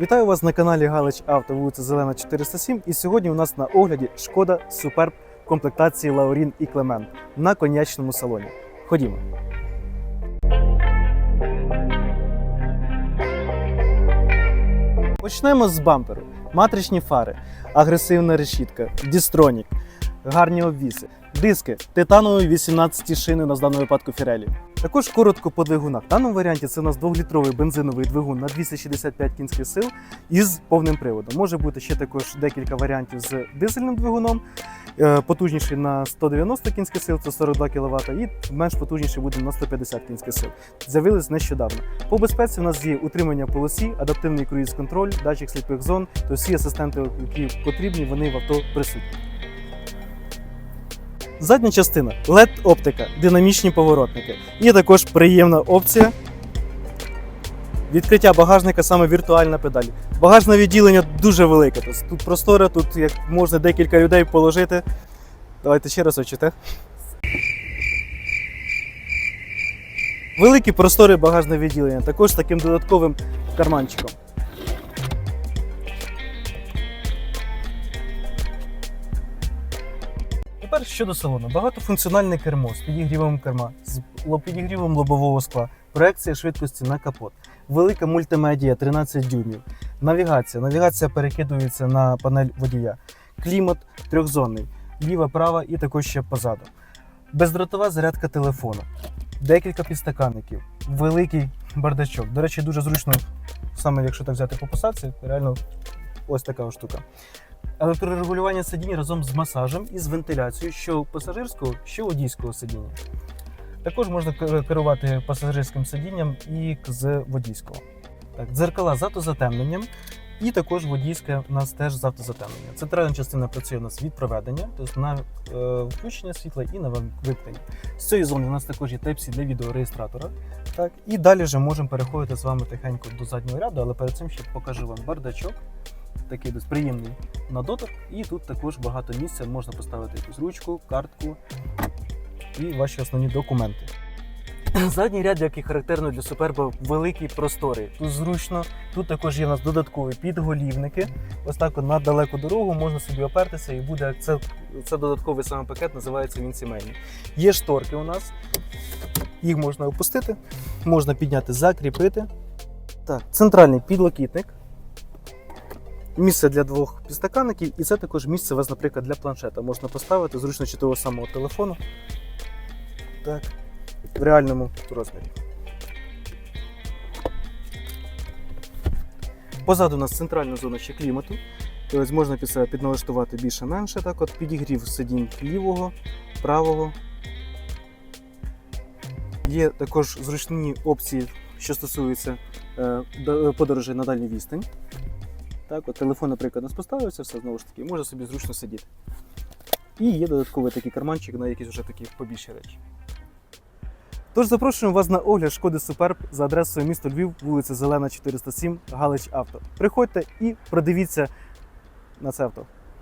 Вітаю вас на каналі Галич Авто, вулиця Зелена 407. І сьогодні у нас на огляді шкода Суперб комплектації Лаурін і Клемент на конячному салоні. Ходімо. Почнемо з бамперу. Матричні фари, агресивна решітка, дістронік, гарні обвіси, диски, титанові 18 шини на даному випадку Фірелі. Також коротко по двигунах. В даному варіанті це у нас 2-літровий бензиновий двигун на 265 кінських сил із повним приводом. Може бути ще також декілька варіантів з дизельним двигуном, е, потужніший на 190 кінських сил, це 42 кВт, і менш потужніший буде на 150 кінських сил. З'явились нещодавно. По безпеці у нас є утримання полосі, адаптивний круїз-контроль, датчик сліпих зон, то всі асистенти, які потрібні, вони в авто присутні. Задня частина LED оптика, динамічні поворотники. І також приємна опція. Відкриття багажника саме віртуальна педаль. Багажне відділення дуже велике. Тут просторе, тут як можна декілька людей положити. Давайте ще раз очите. Великі простори багажне відділення, також таким додатковим карманчиком. Тепер щодо салону. Багатофункціональне кермо з підігрівом керма, з підігрівом лобового скла, проекція швидкості на капот, велика мультимедія 13 дюймів, навігація. Навігація перекидується на панель водія, клімат трьохзонний, ліва, права і також ще позаду. Бездротова зарядка телефону, декілька підстаканників, великий бардачок. До речі, дуже зручно, саме якщо так взяти по посадці, реально ось така штука електрорегулювання сидінь разом з масажем і з вентиляцією, що пасажирського, що водійського сидіння. Також можна керувати пасажирським сидінням і з водійського. Так, дзеркала з автозатемненням, і також водійське у нас теж з автозатемненням. Центральна частина працює у нас від проведення, тобто на е, включення світла і на вимкнення. З цієї зони у нас також є Type-C для відеореєстратора. Так, і далі вже можемо переходити з вами тихенько до заднього ряду, але перед цим ще покажу вам бардачок такий десь приємний на дотик. І тут також багато місця, можна поставити якусь ручку, картку і ваші основні документи. Задній ряд, як і характерно для суперба, великий просторий. Тут зручно, тут також є у нас додаткові підголівники. Ось так на далеку дорогу можна собі опертися і буде це, це додатковий саме пакет, називається він сімейний. Є шторки у нас, їх можна опустити, можна підняти, закріпити. Так, центральний підлокітник місце для двох підстаканників, і це також місце у вас, наприклад, для планшета. Можна поставити зручно чи того самого телефону. Так, в реальному розмірі. Позаду у нас центральна зона ще клімату. Тобто можна під себе підналаштувати більше-менше. Так, от підігрів сидінь лівого, правого. Є також зручні опції, що стосуються е, подорожей на дальню відстань. Так, от телефон, наприклад, у поставився, все знову ж таки, може собі зручно сидіти. І є додатковий такий карманчик на якісь вже такі побільші речі. Тож запрошуємо вас на огляд шкоди Суперб за адресою місто Львів, вулиця Зелена, 407, Галич Авто. Приходьте і продивіться на це авто.